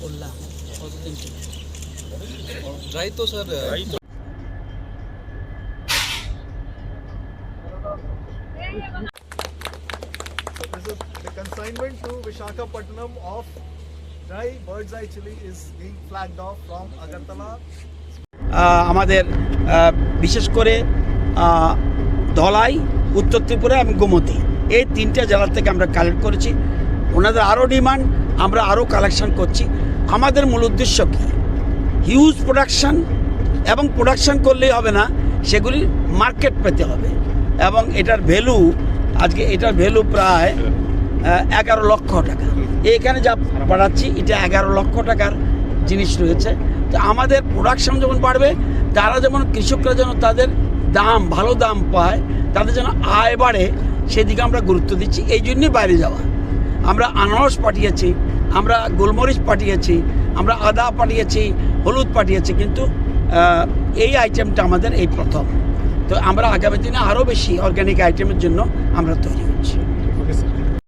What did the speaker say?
Ullah. This is the consignment to Vishakhapatnam of dry bird's eye chili is being flagged off from Agartala. আমাদের বিশেষ করে ধলাই উত্তর ত্রিপুরা এবং গোমতী এই তিনটা জেলা থেকে আমরা কালেক্ট করেছি ওনাদের আরও ডিমান্ড আমরা আরও কালেকশন করছি আমাদের মূল উদ্দেশ্য কী? হিউজ প্রোডাকশান এবং প্রোডাকশান করলেই হবে না সেগুলি মার্কেট পেতে হবে। এবং এটার ভ্যালু আজকে এটার ভ্যালু প্রায় এগারো লক্ষ টাকা। এখানে যা পাঠাচ্ছি এটা এগারো লক্ষ টাকার জিনিস রয়েছে। তো আমাদের প্রোডাকশন যখন বাড়বে, তারা যেমন কৃষকরা যেন তাদের দাম, ভালো দাম পায়, তাদের যেন আয় বাড়ে, সেদিকে আমরা গুরুত্ব দিচ্ছি। এই জন্যই বাইরে যাওয়া। আমরা আনারস পাঠিয়েছি আমরা গোলমরিচ পাঠিয়েছি, আমরা আদা পাঠিয়েছি, হলুদ পাঠিয়েছি, কিন্তু এই আইটেমটা আমাদের এই প্রথম। তো আমরা আগামী দিনে আরও বেশি অর্গ্যানিক আইটেমের জন্য আমরা তৈরি হচ্ছি।